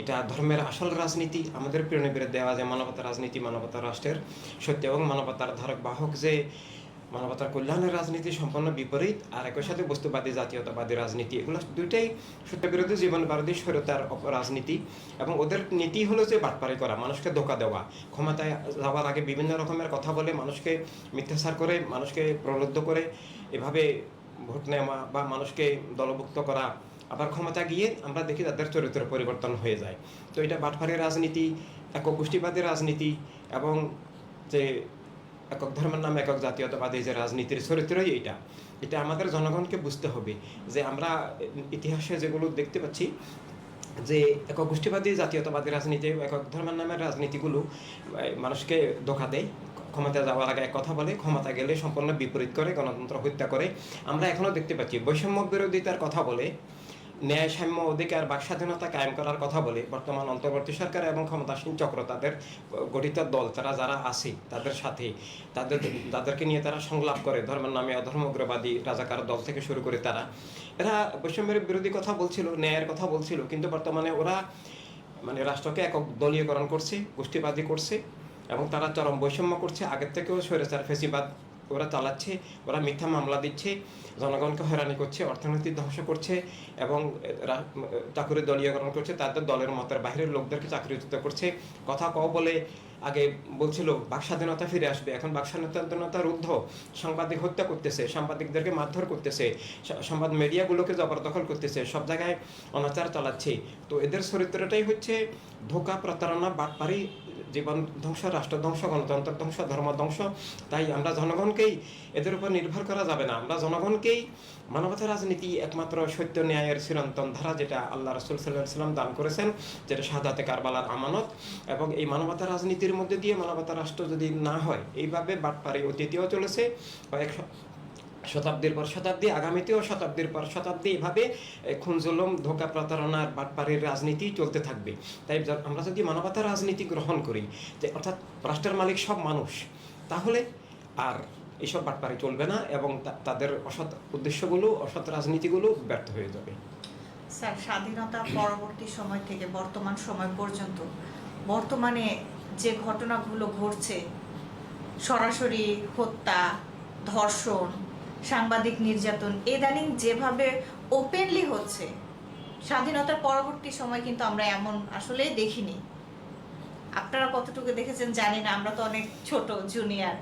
এটা ধর্মের আসল রাজনীতি। আমাদের প্রিয়নবীর দেওয়া যে মানবতা রাজনীতি মানবতা রাষ্ট্রের সত্য এবং মানবতার ধারক বাহক যে মানবতার কল্যাণের রাজনীতি সম্পূর্ণ বিপরীত আর একই সাথে বস্তুবাদী, জাতীয়তাবাদী রাজনীতি, এগুলো দুইটাই সত্যবিরোধী জীবন বিরোধী স্বৈরতার রাজনীতি এবং ওদের নীতি হলো যে বাটপারি করা, মানুষকে ধোকা দেওয়া। ক্ষমতায় যাওয়ার আগে বিভিন্ন রকমের কথা বলে মানুষকে মিথ্যাচার করে, মানুষকে প্রলুব্ধ করে, এভাবে ভোট নেওয়া বা মানুষকে দলভুক্ত করা আবার ক্ষমতা গিয়ে আমরা দেখি তাদের চরিত্র পরিবর্তন হয়ে যায়। তো এটা বাটপারি রাজনীতি, একক গোষ্ঠীবাদী রাজনীতি এবং যে একক ধর্মের নামে একক জাতীয়তাবাদী যে রাজনীতির চরিত্রই এটা। এটা আমাদের জনগণকে বুঝতে হবে যে আমরা ইতিহাসে যেগুলো দেখতে পাচ্ছি যে একক গোষ্ঠীবাদী, জাতীয়তাবাদী রাজনীতি, একক ধর্মের নামের রাজনীতিগুলো মানুষকে ধোকা দেয়, ক্ষমতা যাওয়ার আগে কথা বলে, ক্ষমতা গেলে সম্পূর্ণ বিপরীত করে, গণতন্ত্র হত্যা করে। আমরা এখনও দেখতে পাচ্ছি বৈষম্য বিরোধিতার কথা বলে ন্যায় সাম্য অধিকার বাক স্বাধীনতা কায়েম করার কথা বলে। বর্তমান অন্তর্বর্তী সরকার এবং ক্ষমতাসীন চক্র তাদের গঠিত দল, তারা যারা আছে, তাদের সাথে, তাদের, তাদেরকে নিয়ে তারা সংলাপ করে। ধর্মের নামে অধর্মগ্রবাদী রাজাকার দল থেকে শুরু করে তারা। এরা বৈষম্যের বিরোধী কথা বলছিল, ন্যায়ের কথা বলছিল, কিন্তু বর্তমানে ওরা মানে রাষ্ট্রকে একক দলীয়করণ করছে, গোষ্ঠীবাদী করছে এবং তারা চরম বৈষম্য করছে। আগের থেকেও স্বৈরাচার, ফেসিবাদ ওরা চালাচ্ছে, ওরা মিথ্যা মামলা দিচ্ছে, জনগণকে হয়রানি করছে, অর্থনীতি ধ্বংস করছে এবং চাকুরি দলীয়করণ করছে তাদের দলের মতের বাইরের লোকদেরকে চাকরিচ্যুত করছে। কথা কও বলে আগে বলছিল, বাক স্বাধীনতা ফিরে আসবে। এখন বাক স্বাধীনতার ঊর্ধ্ব সাংবাদিক হত্যা করতেছে, সাংবাদিকদেরকে মারধর করতেছে সংবাদ মিডিয়াগুলোকে জবরদখল করতেছে, সব জায়গায় অনাচার চালাচ্ছে। তো এদের চরিত্রটাই হচ্ছে ধোকা, প্রতারণা, বাটপারি জীবন ধ্বংস, রাষ্ট্র ধ্বংস, গণতন্ত্র ধ্বংস, ধর্ম ধ্বংস, তাই আমরা জনগণকেই এদের উপর নির্ভর করা যাবে না। আমরা জনগণকেই মানবতা রাজনীতি একমাত্র সত্য ন্যায়ের চিরন্তন ধারা যেটা আল্লাহ রসুল সাল্লাহ সাল্লাম দান করেছেন, যেটা সাদাতে কারবালার আমানত। এবং এই মানবতা রাজনীতির মধ্যে দিয়ে মানবতা রাষ্ট্র যদি না হয়, এইভাবে বাটপারি অতীতেও চলেছে, কয়েক শতাব্দীর পর শতাব্দী আগামীতেও শতাব্দীর পর শতাব্দী এভাবে এ, খুনজুলম ধোকা প্রতারণার বাটপাড়ির রাজনীতি চলতে থাকবে। তাই আমরা যদি মানবতার রাজনীতি গ্রহণ করি যে অর্থাৎ রাষ্ট্রের মালিক সব মানুষ তাহলে আর এইসব বাটপাড়ি চলবে না এবং তাদের অসৎ উদ্দেশ্যগুলো অসৎ রাজনীতিগুলো ব্যর্থ হয়ে যাবে। স্যার স্বাধীনতা পরবর্তী সময় থেকে বর্তমান সময় পর্যন্ত বর্তমানে যে ঘটনাগুলো ঘটছে সরাসরি হত্যা ধর্ষণ সাংবাদিক নির্যাতন, ইদানিং যেভাবে ওপেনলি হচ্ছে, স্বাধীনতার পরবর্তী সময় কিন্তু আমরা এমন আসলে দেখিনি। আপনারা কতটুকু দেখেছেন জানি না, আমরা তো অনেক ছোট জুনিয়র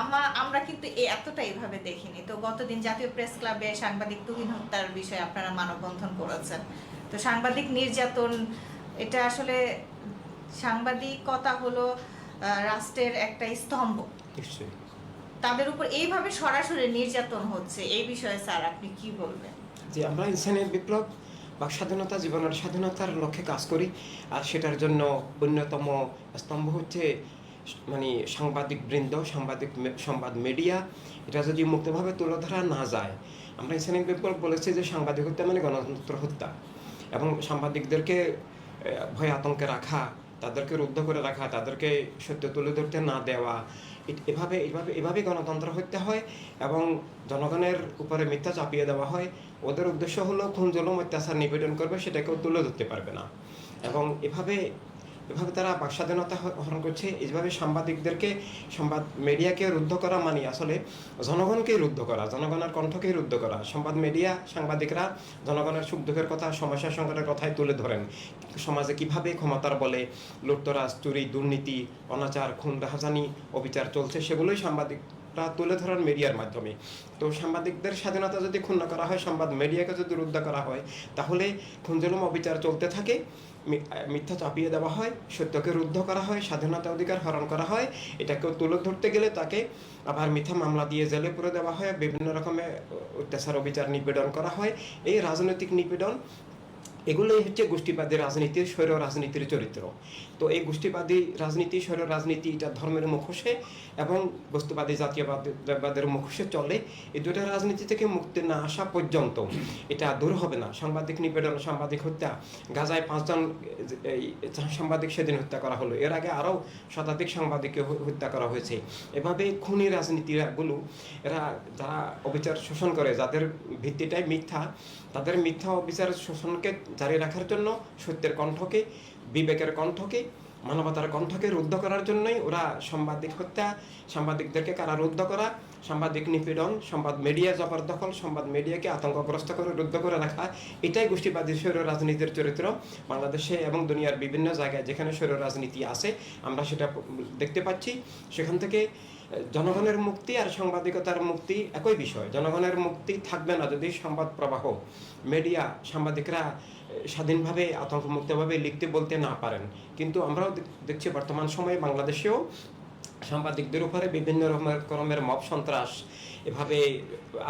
আমার আমরা কিন্তু এতটা এইভাবে দেখিনি। তো গতদিন জাতীয় প্রেস ক্লাবে সাংবাদিক তুহিন হত্যার বিষয়ে আপনারা মানববন্ধন করেছেন। তো সাংবাদিক নির্যাতন, এটা আসলে সাংবাদিকতা হলো রাষ্ট্রের একটা স্তম্ভ। তাদের উপর এইভাবে সরাসরি নির্যাতন হচ্ছে। এই বিষয়ে স্যার, আপনি কি বলবেন? যে আমরা ইনসানের বিপ্লব বা স্বাধীনতা জীবনের স্বাধীনতার লক্ষ্যে কাজ করি আর সেটার জন্য অন্যতম স্তম্ভ হচ্ছে মানে সাংবাদিক বৃন্দ, সাংবাদিক সংবাদ মিডিয়া। এটা যদি মুক্তভাবে তুলে ধরা না যায়, আমরা ইনসানিক বিপ্লব বলেছি যে সাংবাদিক হত্যা মানে গণতন্ত্র হত্যা। এবং সাংবাদিকদেরকে ভয় আতঙ্কে রাখা, তাদেরকে রুদ্ধ করে রাখা, তাদেরকে সত্য তুলে ধরতে না দেওয়া এভাবে এভাবে এভাবে গণতন্ত্র হত্যা হয় এবং জনগণের উপরে মিথ্যা চাপিয়ে দেওয়া হয়। ওদের উদ্দেশ্য হলো খুন, জলম, অত্যাচার নিবেদন করবে, সেটাকেও তুলে ধরতে পারবে না। এবং এভাবে এভাবে তারা বাক স্বাধীনতা হরণ করছে। এইভাবে সাংবাদিকদেরকে, সংবাদ মিডিয়াকে রুদ্ধ করা মানে আসলে জনগণকেই রুদ্ধ করা, জনগণের কণ্ঠকেই রুদ্ধ করা। সংবাদ মিডিয়া সাংবাদিকরা জনগণের সুখ দুঃখের কথা, সমস্যা সংকটের কথাই তুলে ধরেন। সমাজে কীভাবে ক্ষমতার বলে লুটতরাজ, চুরি, দুর্নীতি, অনাচার, খুন রাহাজানি অবিচার চলছে, সেগুলোই সাংবাদিকরা তুলে ধরেন মিডিয়ার মাধ্যমে। তো সাংবাদিকদের স্বাধীনতা যদি ক্ষুণ্ণ করা হয়, সংবাদ মিডিয়াকে যদি রুদ্ধ করা হয়, তাহলে খুনজুলুম অবিচার চলতে থাকে মিথ্যা চাপিয়ে দেওয়া হয়, সত্যকে রুদ্ধ করা হয়, স্বাধীনতা অধিকার হরণ করা হয় এটাকে তুলে ধরতে গেলে তাকে আবার মিথ্যা মামলা দিয়ে জেলে পুরে দেওয়া হয়, বিভিন্ন রকমের অত্যাচার, অবিচার নিপীড়ন করা হয়। এই রাজনৈতিক নিপীড়ন এগুলোই হচ্ছে গোষ্ঠীবাদী রাজনীতির স্বৈর রাজনীতির চরিত্র। তো এই গোষ্ঠীবাদী রাজনীতি, স্বৈর রাজনীতি এটা ধর্মের মুখোশে এবং বস্তুবাদী জাতীয়বাদের মুখোশে চলে। এই দুটা রাজনীতি থেকে মুক্তি না আসা পর্যন্ত এটা দূর হবে না। সাংবাদিক নিবেদন সাংবাদিক হত্যা, গাজায় পাঁচজন সাংবাদিক সেদিন হত্যা করা হলো। এর আগে আরও শতাধিক সাংবাদিককে হত্যা করা হয়েছে। এভাবে খুনি রাজনীতিগুলো এরা যারা অবিচার শোষণ করে, যাদের ভিত্তিটাই মিথ্যা তাদের মিথ্যা অবিচার শোষণকে জারি রাখার জন্য, সত্যের কণ্ঠকে, বিবেকের কণ্ঠকে, মানবতার কণ্ঠকে রুদ্ধ করার জন্যই ওরা সাংবাদিক হত্যা, সাংবাদিকদেরকে কারারুদ্ধ করা, সাংবাদিক নিপীড়ন, সংবাদ মিডিয়া জবরদখল, সংবাদ মিডিয়াকে আতঙ্কগ্রস্ত করে রুদ্ধ করে রাখা, এটাই গোষ্ঠীবাদী স্বৈর রাজনীতির চরিত্র। বাংলাদেশে এবং দুনিয়ার বিভিন্ন জায়গায় যেখানে স্বৈর রাজনীতি আছে, আমরা সেটা দেখতে পাচ্ছি। সেখান থেকে জনগণের মুক্তি আর সাংবাদিকতার মুক্তি একই বিষয়। জনগণের মুক্তি থাকবে না যদি সংবাদ প্রবাহ মিডিয়া সাংবাদিকরা স্বাধীনভাবে, আতঙ্কমুক্তভাবে লিখতে বলতে না পারেন। কিন্তু আমরাও দেখছি বর্তমান সময়ে বাংলাদেশেও সাংবাদিকদের উপরে বিভিন্ন রকমের মব সন্ত্রাস এভাবে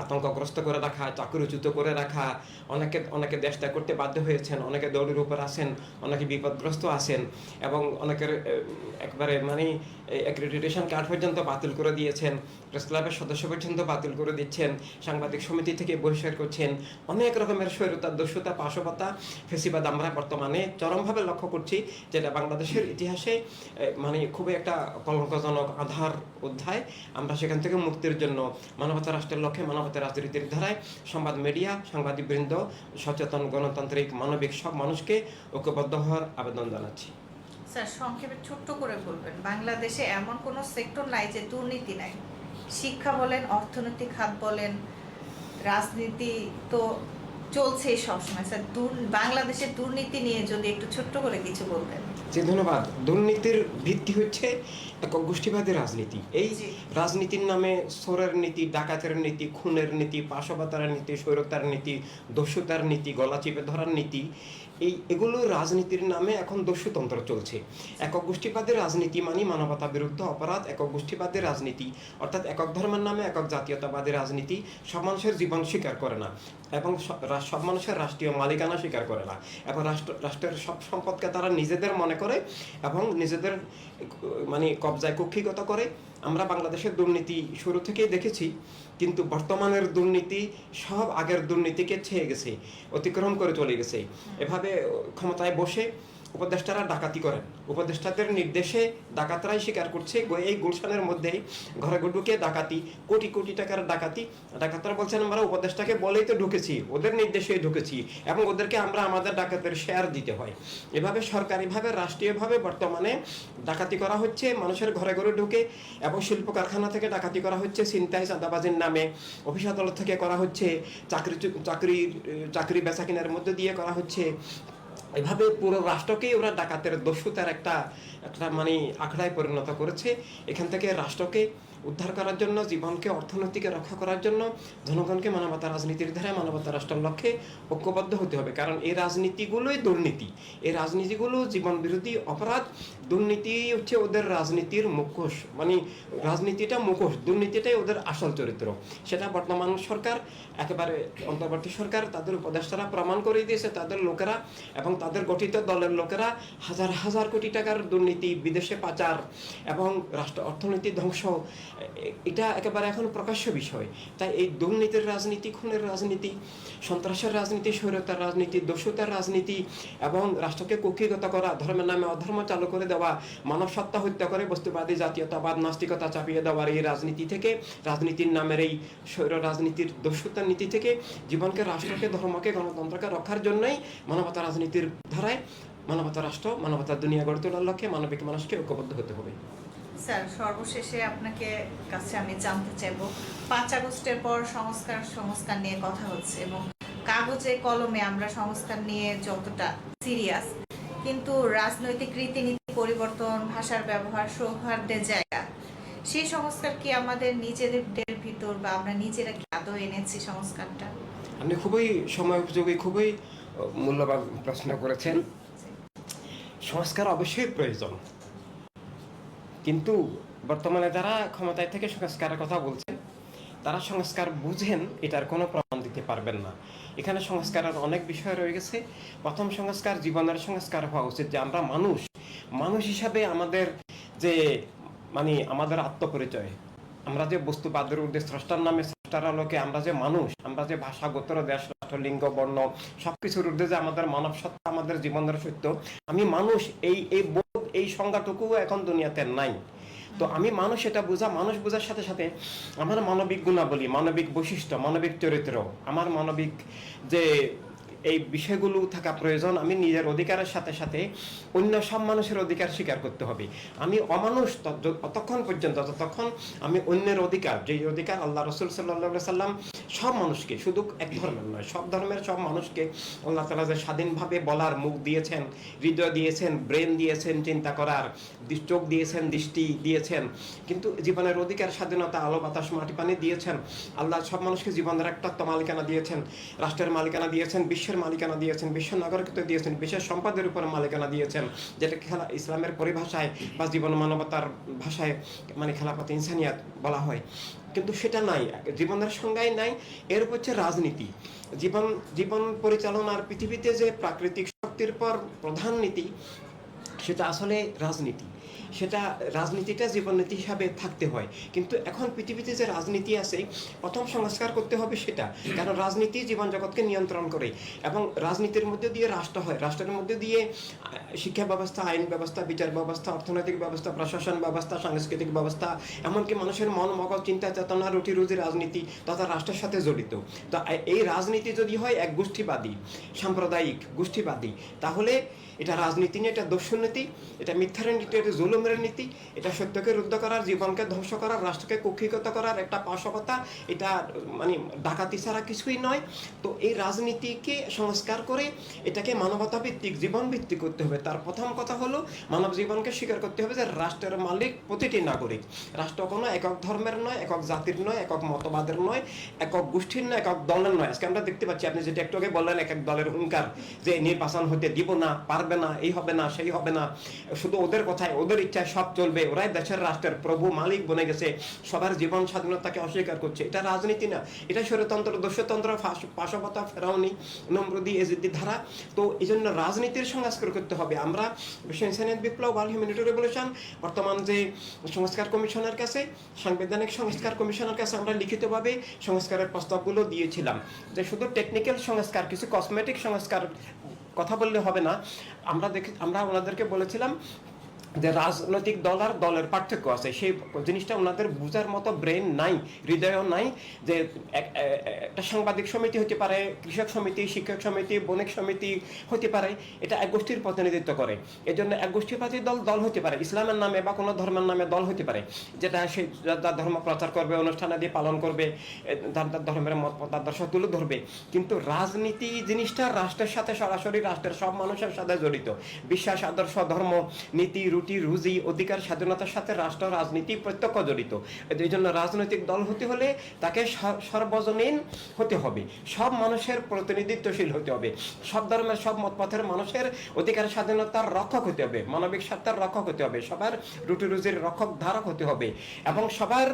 আতঙ্কগ্রস্ত করে রাখা, চাকরিচ্যুত করে রাখা, অনেকে অনেকে দেশ ত্যাগ করতে বাধ্য হয়েছেন, অনেকে দৌড়ের উপর আছেন, অনেকে বিপদগ্রস্ত আছেন এবং অনেকের একবারে মানে অ্যাক্রেডিটেশন কার্ড পর্যন্ত বাতিল করে দিয়েছেন প্রেস ক্লাবের সদস্য পর্যন্ত বাতিল করে দিচ্ছেন, সাংবাদিক সমিতি থেকে বহিষ্কার করছেন, অনেক রকমের স্বৈরতা দস্যুতা পাশবতা ফেসিবাদ আমরা বর্তমানে চরমভাবে লক্ষ্য করছি, যেটা বাংলাদেশের ইতিহাসে মানে খুবই একটা কলঙ্কজনক আধার অধ্যায়। আমরা সেখান থেকে মুক্তির জন্য মানবতা রাষ্ট্রের লক্ষ্যে মানবতা রাজনীতির ধারায় সংবাদ মিডিয়া, সাংবাদিকবৃন্দ, সচেতন গণতান্ত্রিক, মানবিক সব মানুষকে ঐক্যবদ্ধ হওয়ার আবেদন জানাচ্ছি। স্যার, সংক্ষেপে ছোট্ট করে বলবেন, বাংলাদেশে এমন কোনো সেক্টর নাই যে দুর্নীতি নাই। শিক্ষা বলেন, অর্থনৈতিক খাত বলেন, রাজনীতি তো চলছেই সবসময়। স্যার বাংলাদেশের দুর্নীতি নিয়ে যদি একটু ছোট্ট করে কিছু বলতেন। জি ধন্যবাদ। দুর্নীতির ভিত্তি হচ্ছে এক গোষ্ঠীবাদী রাজনীতি। এই। রাজনীতির নামে সোরের নীতি ডাকাতের নীতি খুনের নীতি পাশবাতার নীতি স্বৈরতার নীতি দস্যুতার নীতি গলা চিপে ধরার নীতি এই এগুলো রাজনীতির নামে এখন দস্যুতন্ত্র চলছে। একক গোষ্ঠীবাদী রাজনীতি মানে মানবতা বিরুদ্ধ অপরাধ একক গোষ্ঠীবাদী রাজনীতি অর্থাৎ একক ধর্মের নামে একক জাতীয়তাবাদী রাজনীতি সব মানুষের জীবন স্বীকার করে না। এবং সব মানুষের রাষ্ট্রীয় মালিকানা স্বীকার করে না। এবং রাষ্ট্র রাষ্ট্রের সব সম্পদকে তারা নিজেদের মনে করে এবং নিজেদের মানে কবজায় কক্ষিগত করে। আমরা বাংলাদেশের দুর্নীতি শুরু থেকেই দেখেছি কিন্তু বর্তমানের দুর্নীতি সব আগের দুর্নীতিকে ছেয়ে গেছে অতিক্রম করে চলে গেছে। এভাবে ক্ষমতায় বসে উপদেষ্টারা ডাকাতি করেন। উপদেষ্টাদের নির্দেশে ডাকাতরাই স্বীকার করছে এই গুলশানের মধ্যেই ঘরে ঢুকে ডাকাতি, কোটি কোটি টাকার ডাকাতি। ডাকাতরা বলছেন, আমরা উপদেষ্টাকে বলেই তো ঢুকেছি, ওদের নির্দেশে ঢুকেছি এবং ওদেরকে আমরা আমাদের ডাকাতের শেয়ার দিতে হয়। এভাবে সরকারিভাবে রাষ্ট্রীয়ভাবে বর্তমানে ডাকাতি করা হচ্ছে, মানুষের ঘরে ঘরে ঢুকে এবং শিল্প কারখানা থেকে ডাকাতি করা হচ্ছে, ছিনতাই, চাঁদাবাজির নামে অফিস আদালত থেকে করা হচ্ছে, চাকরি চাকরি চাকরি বেচা কেনার মধ্যে দিয়ে করা হচ্ছে। এভাবে পুরো রাষ্ট্রকেই ওরা ডাকাতের দস্যুতার একটা একটা মানে আখড়ায় পরিণত করেছে। এখান থেকে রাষ্ট্রকে উদ্ধার করার জন্য, জীবনকে, অর্থনৈতিক রক্ষা করার জন্য জনগণকে মানবতা রাজনীতির ধারায় মানবতা রাষ্ট্রের লক্ষ্যে ঐক্যবদ্ধ হতে হবে। কারণ এই রাজনীতিগুলোই দুর্নীতি। এই রাজনীতিগুলো জীবন বিরোধী অপরাধ। দুর্নীতি হচ্ছে ওদের রাজনীতির মুখোশ। মানে রাজনীতিটা মুখোশ, দুর্নীতিটাই ওদের আসল চরিত্র। সেটা বর্তমান সরকার, একেবারে অন্তর্বর্তী সরকার, তাদের উপদেষ্টারা প্রমাণ করে দিয়েছে, তাদের লোকেরা এবং তাদের গঠিত দলের লোকেরা হাজার হাজার কোটি টাকার দুর্নীতি, বিদেশে পাচার এবং রাষ্ট্র, অর্থনীতি ধ্বংস। এটা একেবারে এখন প্রকাশ্য বিষয়। তাই এই দুর্নীতির রাজনীতি, খুনের রাজনীতি, সন্ত্রাসের রাজনীতি, স্বৈরতার রাজনীতি, দস্যুতার রাজনীতি এবং রাষ্ট্রকে কুক্ষিগত করা, ধর্মের নামে অধর্ম চালু করে দেওয়া মানব সত্তা হত্যা করে বস্তুবাদী জাতীয়তাবাদ, নাস্তিকতা চাপিয়ে দেওয়ার এই রাজনীতি থেকে, রাজনীতির নামের এই স্বৈর রাজনীতির দস্যুতার নীতি থেকে জীবনকে, রাষ্ট্রকে, ধর্মকে, গণতন্ত্রকে রক্ষার জন্যই মানবতা রাজনীতির ধারায় মানবতা রাষ্ট্র, মানবতা দুনিয়া গড়ে তোলার লক্ষ্যে মানবিক মানুষকে ঐক্যবদ্ধ হতে হবে। স্যার, সর্বশেষে আপনাকে কাছে আমি জানতে চাইব, পাঁচ আগস্টের পর সংস্কার সংস্কার নিয়ে কথা হচ্ছে এবং কাগজে, কলমে আমরা সংস্কার নিয়ে যতটা সিরিয়াস কিন্তু রাজনৈতিক রীতিনীতি পরিবর্তন, ভাষার ব্যবহার সৌহার্দ্যের জায়গা। সেই সংস্কার কি আমাদের নিজেদের ভিতর বা আমরা নিজেরা কি আদৌ এনেছি সংস্কারটা? আপনি খুবই সময় উপযোগী, খুবই মূল্যবান প্রশ্ন করেছেন। সংস্কার অবশ্যই প্রয়োজন। কিন্তু বর্তমানে যারা ক্ষমতায় থেকে সংস্কারের কথা বলছেন, তারা সংস্কার বুঝেন, এটার কোনো প্রমাণ দিতে পারবেন না। এখানে সংস্কারের অনেক বিষয় রয়ে গেছে। প্রথম সংস্কার জীবনের সংস্কার হওয়া উচিত যে আমরা মানুষ। মানুষ হিসাবে আমাদের যে মানে আমাদের আত্মপরিচয়, আমরা যে বস্তুবাদের উদ্দেশ্য স্রষ্টার নামে স্রষ্টার আলোকে আমরা যে মানুষ, আমরা যে ভাষা, গোত্র, দেশ, রাষ্ট্র, লিঙ্গ, বর্ণ, সবকিছুর ঊর্ধ্বে যে আমাদের মানব সত্তা, আমাদের জীবনের সত্য, আমি মানুষ এই এই বোধ, এই সংজ্ঞাটুকু এখন দুনিয়াতে নাই। তো আমি মানুষ এটা বোঝা, মানুষ বোঝার সাথে সাথে আমার মানবিক গুণাবলী, মানবিক বৈশিষ্ট্য, মানবিক চরিত্র, আমার মানবিক যে এই বিষয়গুলো থাকা প্রয়োজন। আমি নিজের অধিকারের সাথে সাথে অন্য সব মানুষের অধিকার স্বীকার করতে হবে। আমি অমানুষ তত- ততক্ষণ পর্যন্ত ততক্ষণ আমি অন্যের অধিকার যে অধিকার আল্লাহ রসুল সাল্লাহ সাল্লাম সব মানুষকে, শুধু এক ধর্মের নয়, সব ধর্মের সব মানুষকে আল্লাহ তালা যে স্বাধীনভাবে বলার মুখ দিয়েছেন, হৃদয় দিয়েছেন, ব্রেন দিয়েছেন, চিন্তা করার চোখ দিয়েছেন, দৃষ্টি দিয়েছেন, কিন্তু জীবনের অধিকার, স্বাধীনতা, আলো, বাতাস, মাটি, পানি দিয়েছেন। আল্লাহ সব মানুষকে জীবনের একটা মালিকানা দিয়েছেন, রাষ্ট্রের মালিকানা দিয়েছেন বিশ্বের মালিকানা দিয়েছেন বিশ্ব নাগরিকত্ব দিয়েছেন, বিশ্বের সম্পদের উপর মালিকানা দিয়েছেন, যেটা খেলা ইসলামের পরিভাষায় বা জীবন মানবতার ভাষায় মানে খেলাপথ ইনসানিয়াত বলা হয়। কিন্তু সেটা নাই, জীবনের সংজ্ঞায় নাই, এর উপর হচ্ছে রাজনীতি। জীবন জীবন পরিচালনার পৃথিবীতে যে প্রাকৃতিক শক্তির পর প্রধান নীতি, সেটা আসলে রাজনীতি। সেটা রাজনীতিটা জীবননীতি হিসাবে থাকতে হয়। কিন্তু এখন পৃথিবীতে যে রাজনীতি আছে, প্রথম সংস্কার করতে হবে সেটা। কারণ রাজনীতি জীবন জগৎকে নিয়ন্ত্রণ করে এবং রাজনীতির মধ্যে দিয়ে রাষ্ট্র হয়। রাষ্ট্রের মধ্যে দিয়ে শিক্ষা ব্যবস্থা, আইন ব্যবস্থা, বিচার ব্যবস্থা, অর্থনৈতিক ব্যবস্থা, প্রশাসন ব্যবস্থা, সাংস্কৃতিক ব্যবস্থা, এমনকি মানুষের মন, মগজ, চিন্তা, চেতনা, রুটি, রুজি রাজনীতি তথা রাষ্ট্রের সাথে জড়িত। তো এই রাজনীতি যদি হয় এক গোষ্ঠীবাদী, সাম্প্রদায়িক গোষ্ঠীবাদী, তাহলে এটা রাজনীতি নিয়ে, এটা দস্যুনীতি এটা মিথ্যার নীতি, এটা জুলুমের নীতি, এটা সত্যকে রুদ্ধ করার, জীবনকে ধ্বংস করার, রাষ্ট্রকে কুক্ষিগত করার, একটা পাশকতা এটা মানে ডাকাতি ছাড়া কিছুই নয়। তো এই রাজনীতিকে সংস্কার করে এটাকে মানবতা ভিত্তিক জীবন ভিত্তিক করতে হবে। তার প্রথম কথা হলো, মানব জীবনকে স্বীকার করতে হবে যে রাষ্ট্রের মালিক প্রতিটি নাগরিক। রাষ্ট্র কোনো একক ধর্মের নয়, একক জাতির নয়, একক মতবাদের নয়, একক গোষ্ঠীর নয়, একক দলের নয়। আজকে আমরা দেখতে পাচ্ছি, আপনি যেটা একটু আগে বললেন এক এক দলের হুঙ্কার যে নির্বাচন হতে দিব না, পারবে না, এই হবে না, সেই হবে না। শুধু ওদের কথায় ওদের ইচ্ছায় সব চলবে। ওরাই দেশের রাষ্ট্রের প্রভু, মালিক বনে গেছে। সবার জীবন স্বাধীনতাকে অস্বীকার করছে। এটা রাজনীতি না। এটা স্বৈরতন্ত্র দস্যতন্ত্র পাশবতা ফেরাউনি, নম্রদি, এজিদ্দি ধারা। তো এই জন্য রাজনীতির সংস্কার করতে হবে। আমরা বিশ্ব বিপ্লব ওয়ার্ল্ড হিউম্যানিটি রেভলিউশন, বর্তমান যে সংস্কার কমিশনের কাছে, সাংবিধানিক সংস্কার কমিশনের কাছে আমরা লিখিতভাবে সংস্কারের প্রস্তাবগুলো দিয়েছিলাম। যে শুধু টেকনিক্যাল সংস্কার, কিছু কসমেটিক সংস্কার কথা বললে হবে না। আমরা দেখে আমরা ওনাদেরকে বলেছিলাম যে রাজনৈতিক দল আর দলের পার্থক্য আছে, সেই জিনিসটা ওনাদের বোঝার মতো ব্রেন নাই, হৃদয়ও নাই যে একটা সাংবাদিক সমিতি হতে পারে, কৃষক সমিতি, শিক্ষক সমিতি, বণিক সমিতি হতে পারে, এটা এক গোষ্ঠীর প্রতিনিধিত্ব করে। এই জন্য এক গোষ্ঠীবাদী দল দল হতে পারে, ইসলামের নামে বা কোনো ধর্মের নামে দল হতে পারে, যেটা সে যার ধর্ম প্রচার করবে অনুষ্ঠানাদি পালন করবে তার তার ধর্মের মত মতাদর্শ তুলে ধরবে। কিন্তু রাজনীতি জিনিসটা রাষ্ট্রের সাথে সরাসরি, রাষ্ট্রের সব মানুষের সাথে জড়িত। বিশ্বাস, আদর্শ, ধর্ম, নীতি রুটি রুজি অধিকার স্বাধীনতার সাথে রাষ্ট্র রাজনীতি প্রত্যক্ষ জড়িত এই জন্য রাজনৈতিক দল হতে হলে তাকে সর্বজনীন হতে হবে। সব মানুষের প্রতিনিধিত্বশীল হতে হবে। সব ধর্মের, সব মতপথের মানুষের অধিকার স্বাধীনতার রক্ষক হতে হবে। মানবিক স্বার্থের রক্ষক হতে হবে। সবার রুটি রুজির রক্ষক ধারক হতে হবে। এবং সবার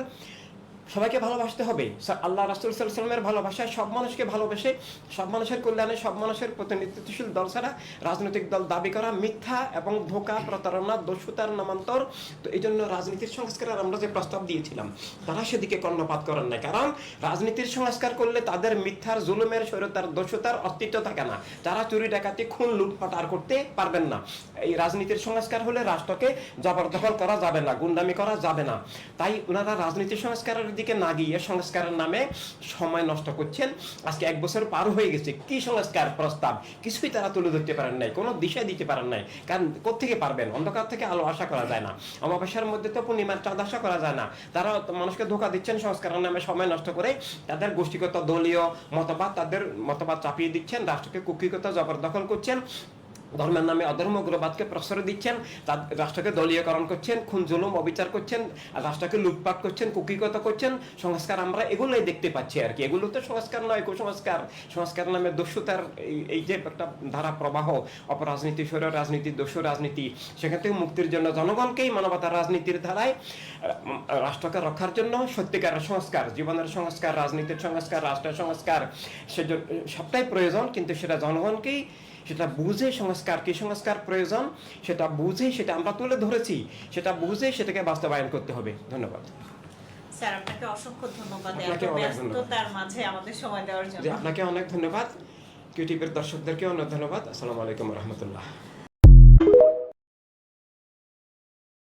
সবাইকে ভালোবাসতে হবে। আল্লাহ রাসুল সাল্লামের ভালোবাসায় সব মানুষকে ভালোবেসে, সব মানুষের কল্যাণে, সব মানুষের প্রতিনিধিত্বশীল দল ছাড়া রাজনৈতিক দল দাবি করা মিথ্যা এবং ধোকা, প্রতারণা, দস্যুতার নামান্তর। তো এই জন্য রাজনীতির সংস্কারের আমরা যে প্রস্তাব দিয়েছিলাম, তারা সেদিকে কর্ণপাত করেন না কারণ রাজনীতির সংস্কার করলে তাদের মিথ্যার, জুলুমের, স্বৈরতার, দস্যুতার অস্তিত্ব থাকে না। তারা চুরি, ডাকাতি, খুন, লুটপাট আর করতে পারবেন না। এই রাজনীতির সংস্কার হলে রাষ্ট্রকে জবরদখল করা যাবে না, গুন্ডামি করা যাবে না। তাই ওনারা রাজনীতি সংস্কারের দিকে না গিয়ে সংস্কারের নামে সময় নষ্ট করছেন। আজকে এক বছর পার হয়ে গেছে। কি সংস্কার প্রস্তাব? কিছুই তারা তুলে ধরতে পারেন নাই, কোনো দিশা দিতে পারেন নাই। কারণ কোথেকে পারবেন? অন্ধকার থেকে আলো আশা করা যায় না। অমাবস্যার মধ্যে তো পূর্ণিমার চাঁদ আশা করা যায় না। তারা মানুষকে ধোকা দিচ্ছেন সংস্কারের নামে সময় নষ্ট করে। তাদের গোষ্ঠীগত দলীয় মতবাদ, তাদের মতবাদ চাপিয়ে দিচ্ছেন। রাষ্ট্রকে কুক্ষিগত জবরদখল করছেন। ধর্মের নামে অধর্ম উগ্রবাদকে প্রশ্রয় দিচ্ছেন, তার রাষ্ট্রকে দলীয়করণ করছেন, খুন, জুলুম, অবিচার করছেন রাষ্ট্রকে লুটপাট করছেন কুকিগত করছেন, সংস্কার আমরা এগুলোই দেখতে পাচ্ছি আর কি। এগুলো তো সংস্কার নয়, কুসংস্কার। সংস্কার নামে দস্যুতার এই- যে একটা ধারা প্রবাহ, অপরাজনীতি স্বৈর রাজনীতি দস্যু রাজনীতি সেখান থেকে মুক্তির জন্য জনগণকেই মানবতার রাজনীতির ধারায় রাষ্ট্রকে রক্ষার জন্য সত্যিকারের সংস্কার, জীবনের সংস্কার, রাজনীতির সংস্কার, রাষ্ট্রের সংস্কার, সেজন্য সবটাই প্রয়োজন, কিন্তু সেটা জনগণকেই সেটা বুঝে সংস্কার কি সংস্কার প্রয়োজন? সেটা বুঝে সেটা আমরা তুলে ধরেছি। সেটা বুঝে সেটাকে বাস্তবায়ন করতে হবে। ধন্যবাদ। স্যার আপনাকে অসংখ্য ধন্যবাদ। আপনাকে অনেক ধন্যবাদ। ব্যস্ততার মাঝে আমাদের সময় দেওয়ার জন্য। আপনাকে অনেক ধন্যবাদ। কিউটিভের দর্শকদেরকে অনেক ধন্যবাদ। আসসালামু আলাইকুম রহমতুল্লাহ।